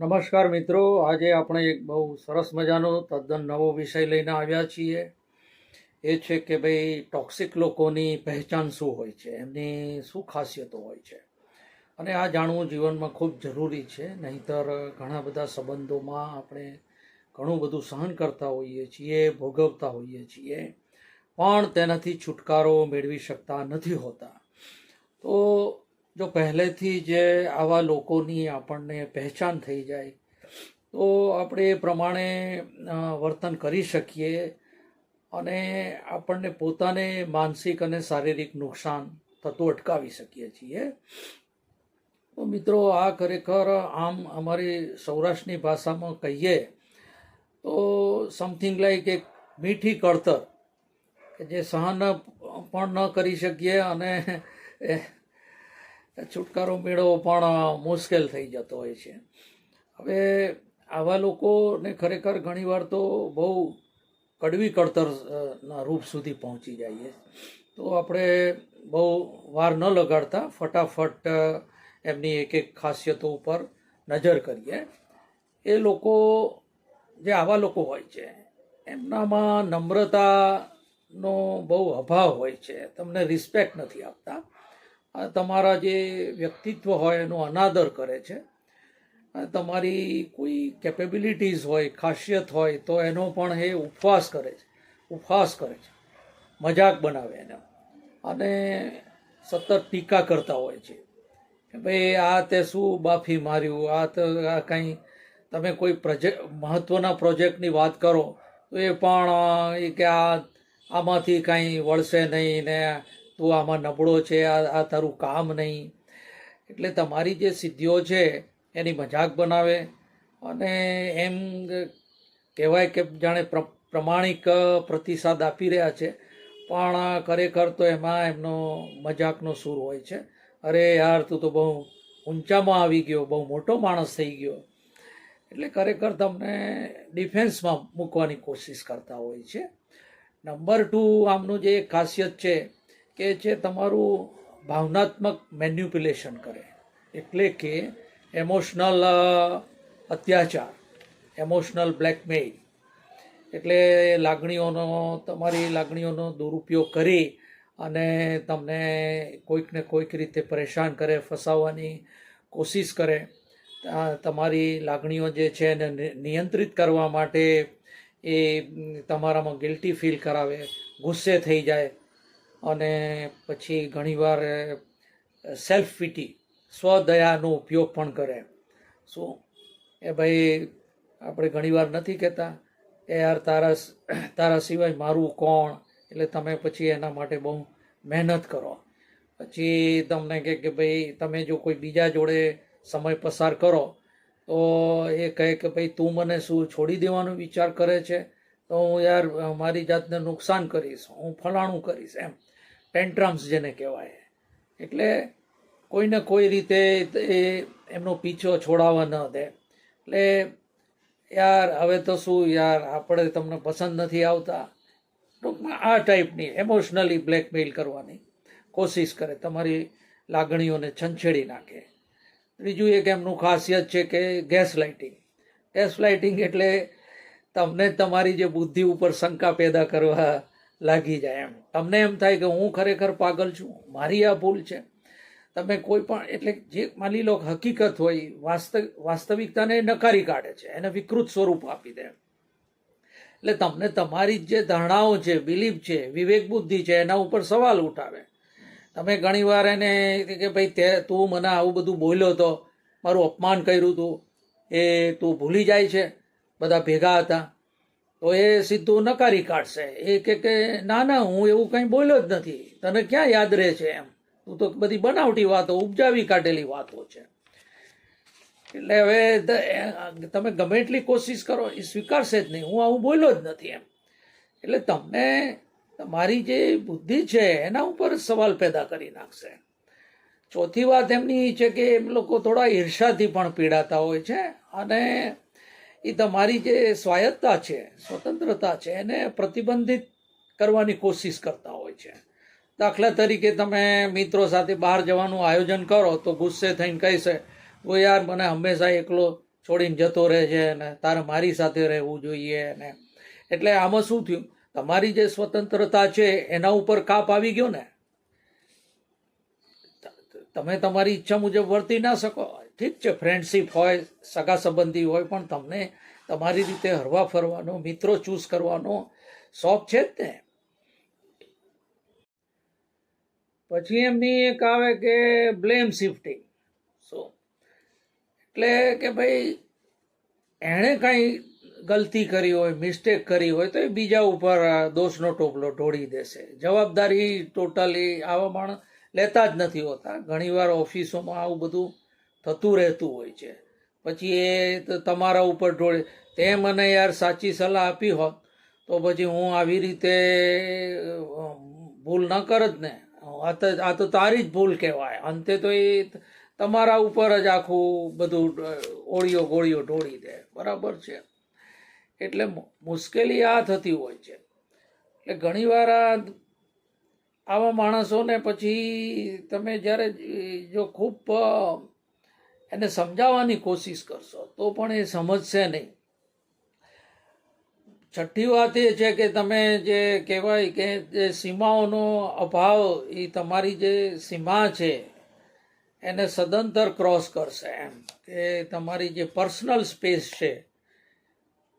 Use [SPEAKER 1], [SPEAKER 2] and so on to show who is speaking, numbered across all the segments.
[SPEAKER 1] નમસ્કાર મિત્રો, આજે આપણે એક બહુ સરસ મજાનો તદ્દન નવો વિષય લઈને આવ્યા છીએ. એ છે કે ભાઈ ટોક્સિક લોકોની પહેચાન શું હોય છે? એમની શું ખાસિયતો હોય છે? અને આ જાણવું જીવનમાં ખૂબ જરૂરી છે. નહીંતર ઘણા બધા સંબંધોમાં આપણે ઘણું બધું સહન કરતા હોઈએ છીએ, ભોગવતા હોઈએ છીએ, પણ તેનાથી છુટકારો મેળવી શકતા નથી હોતા. તો જો પહેલેથી જ આવા લોકોની આપણને પહેચાન થઈ જાય, તો આપણે એ પ્રમાણે વર્તન કરી શકીએ અને આપણને પોતાને માનસિક અને શારીરિક નુકસાન થતું અટકાવી શકીએ છીએ. તો મિત્રો, આ ખરેખર આમ અમારી સૌરાષ્ટ્રની ભાષામાં કહીએ, તો સમથિંગ લાઈક એક મીઠી કળતર કે જે સહન પણ ન કરી શકીએ અને છુટકારો મેળવવો પણ મુશ્કેલ થઈ જતો હોય છે. હવે આવા લોકોને ખરેખર ઘણીવાર તો બહુ કડવી કડતરના રૂપ સુધી પહોંચી જઈએ. તો આપણે બહુ વાર ન લગાડતા ફટાફટ એમની એક એક ખાસિયતો ઉપર નજર કરીએ. એ લોકો જે આવા લોકો હોય છે, એમનામાં નમ્રતાનો બહુ અભાવ હોય છે. તમને રિસ્પેક્ટ નથી આપતા. તમારા જે વ્યક્તિત્વ હોય એનો અનાદર કરે છે. તમારી કોઈ કેપેબિલિટીઝ હોય, ખાસિયત હોય તો એનો પણ એ ઉપવાસ કરે છે. ઉપહાસ કરે છે. મજાક બનાવે એનો. અને સતત ટીકા કરતા હોય છે. કે ભાઈ, આ તે શું બાફી માર્યું? આ તો આ કંઈ તમે કોઈ પ્રોજેક્ટ મહત્ત્વના પ્રોજેક્ટની વાત કરો તો એ પણ એ કે આ, આમાંથી કાંઈ વળશે નહીં ને તું આમાં નબળો છે, આ આ તારું કામ નહીં. એટલે તમારી જે સિદ્ધિઓ છે, એની મજાક બનાવે અને એમ કહેવાય કે જાણે પ્ર- પ્રમાણિક પ્રતિસાદ આપી રહ્યા છે, પણ ખરેખર તો એમાં એમનો મજાકનો સૂર હોય છે. અરે યાર, તું તો બહુ ઊંચામાં આવી ગયો, બહુ મોટો માણસ થઈ ગયો. એટલે ખરેખર તમને ડિફેન્સમાં મૂકવાની કોશિશ કરતા હોય છે. નંબર ટુ, આમનું જે ખાસિયત છે કે છે તમારું ભાવનાત્મક મેન્યુપ્યુલેશન કરે. એટલે કે એમોશનલ અત્યાચાર એમોશનલ બ્લેકમેઇલ એટલે લાગણીઓનો, તમારી લાગણીઓનો દુરુપયોગ કરી અને તમને કોઈક ને કોઈક રીતે પરેશાન કરે, ફસાવવાની કોશિશ કરે. તમારી લાગણીઓ જે છે એને નિયંત્રિત કરવા માટે એ તમારામાં ગિલ્ટી ફીલ કરાવે, ગુસ્સે થઈ જાય. અને પછી ઘણીવાર સેલ્ફ ફિટી સ્વદયાનો ઉપયોગ પણ કરે. શું એ ભાઈ આપણે ઘણીવાર નથી કહેતા, એ યાર તારા તારા સિવાય મારું કોણ? એટલે તમે પછી એના માટે બહુ મહેનત કરો. પછી તમને કહે કે, ભાઈ, તમે જો કોઈ બીજા જોડે સમય પસાર કરો, તો એ કહે કે, ભાઈ, તું મને શું છોડી દેવાનો વિચાર કરે છે? તો હું યાર, મારી જાતને નુકસાન કરીશ, હું ફલાણું કરીશ. એમ. ટેન્ટ્રમ્સ જેને કહેવાય. એટલે કોઈને કોઈ રીતે એ એમનો પીછો છોડાવવા ન દે. એટલે યાર, હવે તો શું યાર, આપણે તમને પસંદ નથી આવતા. ટૂંકમાં આ ટાઈપની ઇમોશનલી બ્લેકમેલ કરવાની કોશિશ કરે, તમારી લાગણીઓને છંછેડી નાખે. ત્રીજું એક એમનું ખાસિયત છે કે ગેસ લાઇટિંગ ગેસ લાઇટિંગ એટલે તમને તમારી જે બુદ્ધિ ઉપર શંકા પેદા કરવા લાગી જાય એમ. તમને એમ થાય કે હું ખરેખર પાગલ છું? મારી આ ભૂલ છે. તમે કોઈ પણ, એટલે જે માની લો હકીકત હોય વાસ્તવિક વાસ્તવિકતાને નકારી કાઢે છે. એને વિકૃત સ્વરૂપ આપી દે. એટલે તમને તમારી જે ધારણાઓ છે બિલીફ છે, વિવેક બુદ્ધિ છે, એના ઉપર સવાલ ઉઠાવે. તમે ઘણીવાર એને કે ભાઈ તે, તું મને આવું બધું બોલ્યો તો મારું અપમાન કર્યું તું. એ તું ભૂલી જાય છે. બધા ભેગા હતા. તો એ સીધું નકારી કાઢશે. એ કે કે, ના ના, હું એવું કંઈ બોલ્યો જ નથી. તને ક્યાં યાદ રહે છે એમ? તું તો બધી બનાવટી વાતો, ઉપજાવી કાઢેલી વાતો છે. એટલે હવે તમે ગમે એટલી કોશિશ કરો, એ સ્વીકારશે જ નહીં. હું આવું બોલ્યો જ નથી એમ. એટલે તમને તમારી જે બુદ્ધિ છે, એના ઉપર સવાલ પેદા કરી નાખશે. ચોથી વાત એમની છે કે, એમ લોકો થોડા ઈર્ષાથી પણ પીડાતા હોય છે અને એ તમારી જે સ્વાયત્તતા છે, સ્વતંત્રતા છે, એને પ્રતિબંધિત કરવાની કોશિશ કરતા હોય છે. દાખલા તરીકે તમે મિત્રો સાથે બહાર જવાનું આયોજન કરો તો ગુસ્સે થઈને કહેશે, ઓ યાર, મને હંમેશા એકલો છોડીને જતો રહે છે ને તારે મારી સાથે રહેવું જોઈએ ને. એટલે આમાં શું થયું? તમારી જે સ્વતંત્રતા છે એના ઉપર કાપ આવી ગયો ને? તમે તમારી ઈચ્છા મુજબ વર્તી ના શકો. ઠીક છે ફ્રેન્ડશીપ હોય, સગા સંબંધી હોય, પણ તમને તમારી રીતે હરવા ફરવાનો, મિત્રો ચૂઝ કરવાનો શોખ છે જ ને. પછી એમની એક આવે કે બ્લેમ શિફ્ટિંગ સો એટલે કે ભાઈ, એણે કાંઈ ગલતી કરી હોય મિસ્ટેક કરી હોય, તો એ બીજા ઉપર દોષનો ટોપલો ઢોળી દેશે. જવાબદારી ટોટલી આવા માણસ લેતા જ નથી હોતા. ઘણીવાર ઓફિસોમાં આવું બધું થતું રહેતું હોય છે. પછી એ તમારા ઉપર ઢોળે. તે મને યાર સાચી સલાહ આપી હોત, તો પછી હું આવી રીતે ભૂલ ન કરત ને. આ તો આ તો તારી જ ભૂલ કહેવાય. અંતે તો એ તમારા ઉપર જ આખું બધું ઓળીઓ ગોળીઓ ઢોળી દે. બરાબર છે. એટલે મુશ્કેલી આ થતી હોય છે. એટલે ઘણીવાર આ આવા માણસોને પછી તમે જ્યારે જો ખૂબ એને સમજાવવાની કોશિશ કરશો, તો પણ એ સમજશે નહીં. છઠ્ઠી વાત એ છે કે તમે જે કહેવાય કે જે સીમાઓનો અભાવ એ તમારી જે સીમા છે, એને સદંતર ક્રોસ કરશે એમ કે તમારી જે પર્સનલ સ્પેસ છે,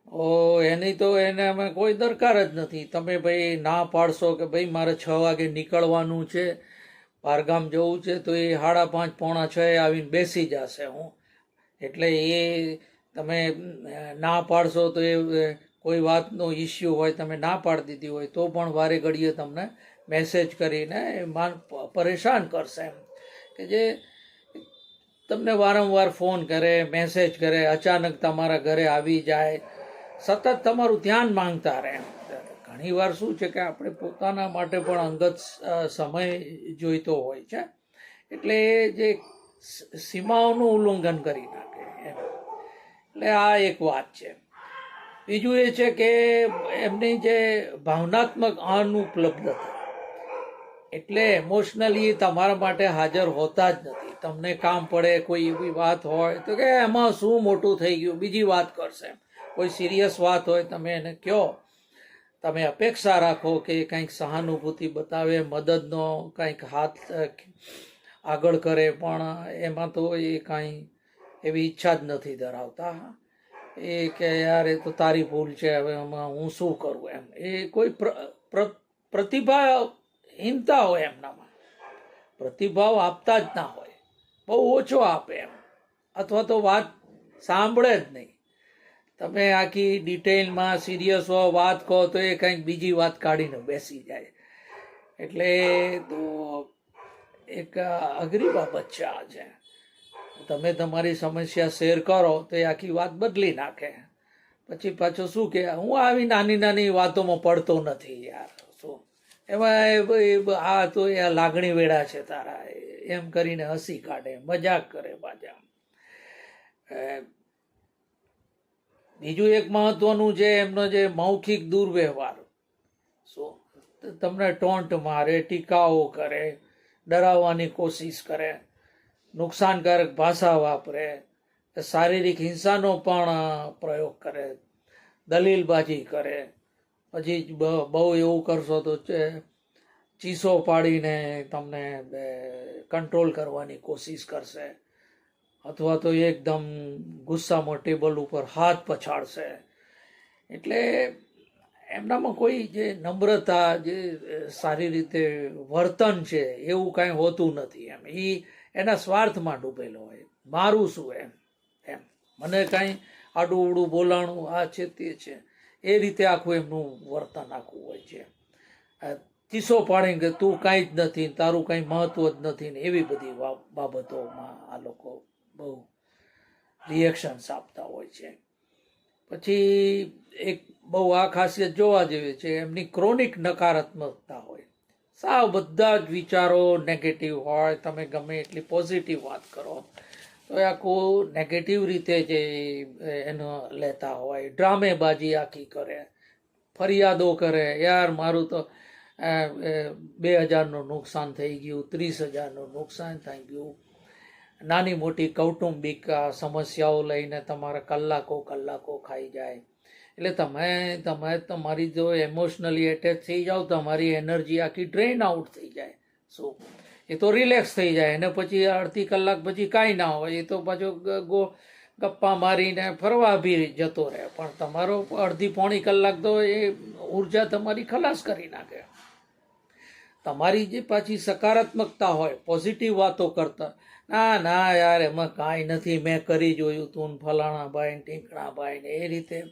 [SPEAKER 1] ઓ એની તો એને અમે કોઈ દરકાર જ નથી. તમે ભાઈ ના પાડશો કે ભાઈ મારે છ વાગે નીકળવાનું છે બહારગામ જવું છે તો એ સાડા પાંચ, પોણા છ આવીને બેસી જશે હું. એટલે એ તમે ના પાડશો તો એ કોઈ વાતનો ઇસ્યુ હોય, તમે ના પાડી દીધી હોય, તો પણ વારે ઘડીએ તમને મેસેજ કરીને માન પરેશાન કરશે એમ. કે જે તમને વારંવાર ફોન કરે મેસેજ કરે, અચાનક તમારા ઘરે આવી જાય, સતત તમારું ધ્યાન માંગતા રહે ઘણી વાર શું છે કે આપણે પોતાના માટે પણ અંગત સમય જોઈતો હોય છે. એટલે જે સીમાઓનું ઉલ્લંઘન કરી નાખે એમ. એટલે આ એક વાત છે. બીજું એ છે કે એમની જે ભાવનાત્મક અનુપલબ્ધતા એટલે ઇમોશનલી તમારા માટે હાજર હોતા જ નથી. તમને કામ પડે, કોઈ એવી વાત હોય, તો કે એમાં શું મોટું થઈ ગયું? બીજી વાત કરશે. કોઈ સિરિયસ વાત હોય, તમે એને કહો. તમે અપેક્ષા રાખો કે કંઈક સહાનુભૂતિ બતાવે મદદનો કંઈક હાથ આગળ કરે પણ એમાં તો એ કાંઈ એવી ઈચ્છા જ નથી ધરાવતા. એ કે યાર એ તો તારી ભૂલ છે હવે આમાં હું શું કરું એમ. એ કોઈ પ્ર, પ્ર, પ્રતિભાહીનતા હોય એમનામાં. પ્રતિભાવ આપતા જ ના હોય. બહુ ઓછો આપે એમ. અથવા તો વાત સાંભળે જ નહીં. તમે આખી ડિટેલમાં સિરિયસ હો, વાત કહો, તો એ કંઈક બીજી વાત કાઢીને બેસી જાય. એટલે તો એક અઘરી બાબત છે આ છે તમે તમારી સમસ્યા શેર કરો, તો એ આખી વાત બદલી નાખે. પછી પાછું શું કે, હું આવી નાની નાની વાતોમાં પડતો નથી યાર. શું? એમાં આ તો એ લાગણી વેળા છે તારા. એમ કરીને હસી કાઢે, મજાક કરે પાછા. બીજું એક મહત્વનું છે એમનો જે મૌખિક દુર્વ્યવહાર. શું તમને ટોન્ટ મારે, ટીકાઓ કરે, ડરાવવાની કોશિશ કરે, નુકસાનકારક ભાષા વાપરે, શારીરિક હિંસાનો પણ પ્રયોગ કરે, દલીલબાજી કરે, પછી બહુ એવું કરશો તો ચીસો પાડીને તમને કંટ્રોલ કરવાની કોશિશ કરશે. અથવા તો એકદમ ગુસ્સામાં ટેબલ ઉપર હાથ પછાડશે. એટલે એમનામાં કોઈ જે નમ્રતા, જે સારી રીતે વર્તન છે, એવું કાંઈ હોતું નથી એમ. એ એના સ્વાર્થમાં ડૂબેલો હોય. મારું શું એમ? એમ. મને કાંઈ આડું ઉડું બોલાણું, આ છે, તે છે. એ રીતે આખું એમનું વર્તન આખું હોય છે. ચીસો પાડીને કે તું કાંઈ જ નથી તારું કાંઈ મહત્વ જ નથી ને એવી બધી બાબતોમાં આ લોકો બહુ રિએક્શન્સ આપતા હોય છે. પછી એક બહુ આ ખાસિયત જોવા જેવી છે, એમની ક્રોનિક નકારાત્મકતા હોય. સાવ બધા જ વિચારો નેગેટિવ હોય, તમે ગમે એટલી પોઝિટિવ વાત કરો, તો એ આખું નેગેટિવ રીતે જે એનો લેતા હોય, ડ્રામેબાજી આખી કરે, ફરિયાદો કરે, યાર, મારું તો બે હજારનું નુકસાન થઈ ગયું, ત્રીસ હજારનું નુકસાન થઈ ગયું નાની મોટી કૌટુંબિક સમસ્યાઓ લઈને તમારા કલાકો કલાકો ખાઈ જાય. એટલે તમે તમે તમારી જો ઇમોશનલી એટેચ થઈ જાઓ, તમારી એનર્જી આખી ડ્રેન આઉટ થઈ જાય. શું એ તો રિલેક્સ થઈ જાય. અને પછી અડધી કલાક પછી કાંઈ ના હોય. એ તો પાછો ગો ગપ્પા મારીને ફરવા બી જતો રહે. પણ તમારો અડધી પોણી કલાક તો એ ઊર્જા તમારી ખલાસ કરી નાખે. તમારી જે પાછી સકારાત્મકતા હોય પોઝિટિવ વાતો કરતા ના ના યાર, એમાં કાંઈ નથી. મેં કરી જોયું તું ફલાણા ભાઈ ને ટીંકણા ભાઈ ને એ રીતે.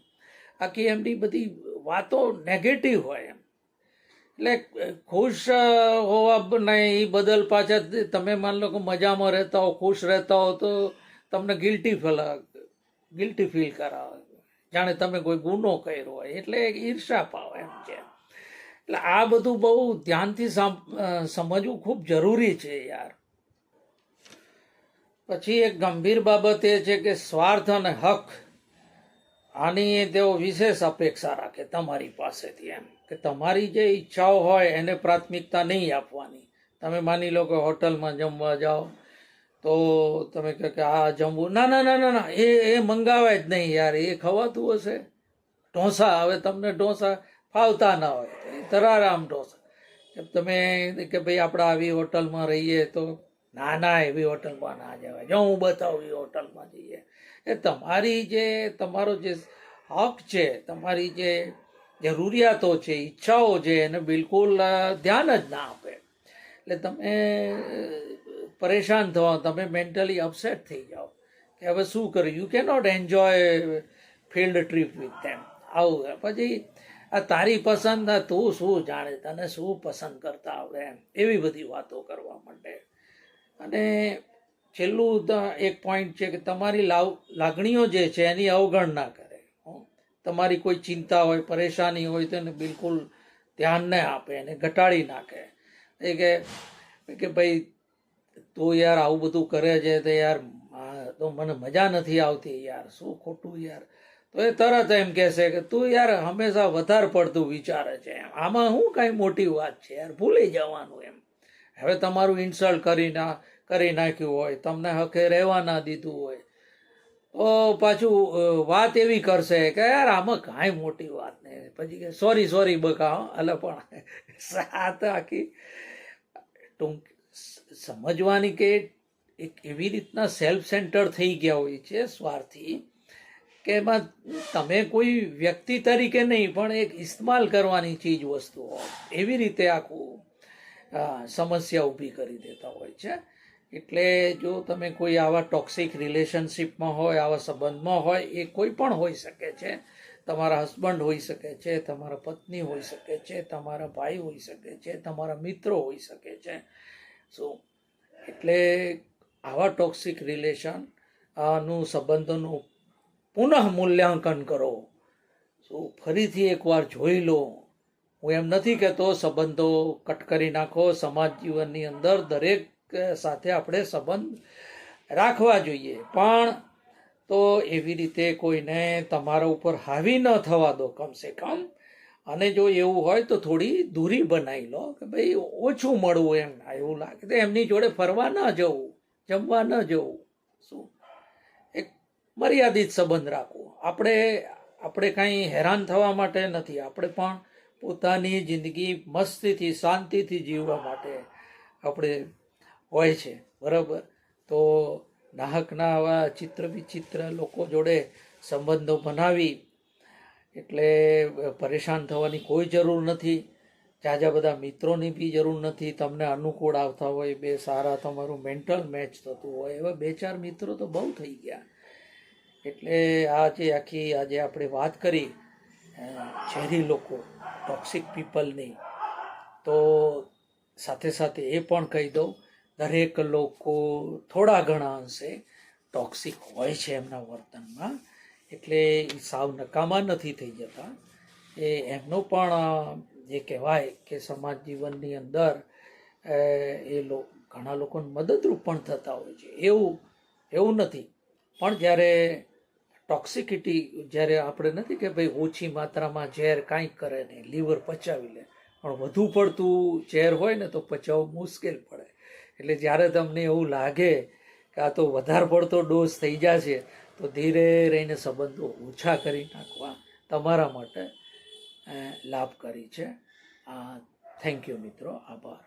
[SPEAKER 1] આખી એમની બધી વાતો નેગેટિવ હોય એમ. એટલે ખુશ હોવા નહીં એ બદલ પાછા તમે માન લો કે મજામાં રહેતા હો, ખુશ રહેતા હો, તો તમને ગિલ્ટી ફીલ ગિલ્ટી ફીલ કરાવે. જાણે તમે કોઈ ગુનો કર્યો હોય. એટલે ઈર્ષા પાવે એમ છે એટલે આ બધું બહુ ધ્યાનથી સામ- સમજવું ખૂબ જરૂરી છે યાર. પછી એક ગંભીર બાબત એ છે કે સ્વાર્થ અને હક, આની તેઓ વિશેષ અપેક્ષા રાખે તમારી પાસેથી એમ, કે તમારી જે ઈચ્છાઓ હોય એને પ્રાથમિકતા નહીં આપવાની. તમે માની લો કે હોટલમાં જમવા જાઓ, તો તમે કહો કે આ જમવું, ના ના ના ના ના, એ એ મંગાવે જ નહીં યાર, એ ખવાતું હશે. ઢોસા હવે તમને ઢોસા ફાવતા ના હોય તરારામ ઢોસા. તમે કે ભાઈ આપણે આવી હોટલમાં રહીએ તો ના ના એવી હોટલમાં ના જવાય. જો હું બતાવું એ હોટલમાં જઈએ. એ તમારી જે, તમારો જે હક છે, તમારી જે જરૂરિયાતો છે, ઈચ્છાઓ છે, એને બિલકુલ ધ્યાન જ ના આપે. એટલે તમે પરેશાન થવા, તમે મેન્ટલી અપસેટ થઈ જાઓ કે હવે શું કર્યું you cannot enjoy field trip with them આવું પછી, આ તારી પસંદ તું શું જાણે? તને શું પસંદ કરતા આવડે એમ? એવી બધી વાતો કરવા માંડે. અને છેલ્લું એક પોઈન્ટ છે કે તમારી લાવ, લાગણીઓ જે છે એની અવગણના કરે. તમારી કોઈ ચિંતા હોય, પરેશાની હોય તો એને બિલકુલ ધ્યાન ન આપે એને ઘટાડી નાખે. એ કે કે ભાઈ, તું યાર આવું બધું કરે છે તો યાર તો મને મજા નથી આવતી યાર, શું ખોટું યાર. તો એ તરત એમ કહેશે કે, તું યાર હંમેશા વધારે પડતું વિચારે છે એમ. આમાં શું કાંઈ મોટી વાત છે યાર, ભૂલી જવાનું એમ. હવે તમારું ઇન્સલ્ટ કરી ના, કરી નાખ્યું હોય, તમને હકે રહેવા ના દીધું હોય. તો પાછું વાત એવી કરશે કે યાર, આમાં કાંઈ મોટી વાત નહીં. પછી કે સોરી સોરી બકા. એટલે પણ સાત આખી ટૂંક સમજવાની કે એક એવી રીતના સેલ્ફ સેન્ટર થઈ ગયા હોય છે સ્વાર્થી કે એમાં તમે કોઈ વ્યક્તિ તરીકે નહીં, પણ એક ઇસ્તેમાલ કરવાની ચીજ વસ્તુ એવી રીતે આખું સમસ્યા ઊભી કરી દેતા હોય છે. એટલે જો તમે કોઈ આવા ટોક્સિક રિલેશનશિપમાં હોય, આવા સંબંધમાં હોય, એ કોઈ પણ હોઈ શકે છે. તમારા હસબન્ડ હોઈ શકે છે, તમારા પત્ની હોઈ શકે છે, તમારા ભાઈ હોઈ શકે છે, તમારા મિત્રો હોઈ શકે છે. સો એટલે આવા ટોક્સિક રિલેશનનું સંબંધોનું પુનઃ મૂલ્યાંકન કરો. સો ફરીથી એકવાર જોઈ લો. હું એમ નથી કહેતો, સંબંધો કટ કરી નાખો. સમાજ જીવનની અંદર દરેક સાથે આપણે સંબંધ રાખવા જોઈએ. પણ તો એવી રીતે કોઈને તમારા ઉપર હાવી ન થવા દો કમસે કમ. અને જો એવું હોય તો થોડી દૂરી બનાવી લો કે ભાઈ ઓછું મળવું એમ એવું લાગે. તો એમની જોડે ફરવા ન જવું, જમવા ન જવું. શું? એક મર્યાદિત સંબંધ રાખવો. આપણે આપણે કાંઈ હેરાન થવા માટે નથી. આપણે પણ પોતાની જિંદગી મસ્તીથી, શાંતિથી જીવવા માટે આપણે હોય છે. બરાબર? તો નાહકના આવા ચિત્ર વિચિત્ર લોકો જોડે સંબંધો બનાવી, એટલે પરેશાન થવાની કોઈ જરૂર નથી. જાજા બધા મિત્રોની બી જરૂર નથી. તમને અનુકૂળ આવતા હોય, બે સારા તમારું મેન્ટલ મેચ થતું હોય. એવા બે ચાર મિત્રો તો બહુ થઈ ગયા. એટલે આ જે આખી, આજે આપણે વાત કરી. ઝેરી લોકો ટોક્સિક પીપલની તો સાથે સાથે એ પણ કહી દઉં, દરેક લોકો થોડા ઘણા અંશે ટોક્સિક હોય છે એમના વર્તનમાં. એટલે એ સાવ નકામા નથી થઈ જતા. એ એમનો પણ જે કહેવાય કે સમાજ જીવનની અંદર એ ઘણા લોકોને મદદરૂપ પણ થતા હોય છે. એવું એવું નથી. પણ જ્યારે ટોક્સિસિટી જ્યારે આપણે નથી કે ભાઈ ઓછી માત્રામાં ઝેર કાંઈ કરે નહીં, લીવર પચાવી લે. પણ વધુ પડતું ઝેર હોય ને તો પચાવવું મુશ્કેલ પડે. એટલે જ્યારે તમને એવું લાગે કે આ તો વધારે પડતો ડોઝ થઈ જશે, તો ધીરે રહીને સંબંધો ઓછા કરી નાખવા તમારા માટે લાભકારી છે. થેન્ક યુ મિત્રો. આભાર.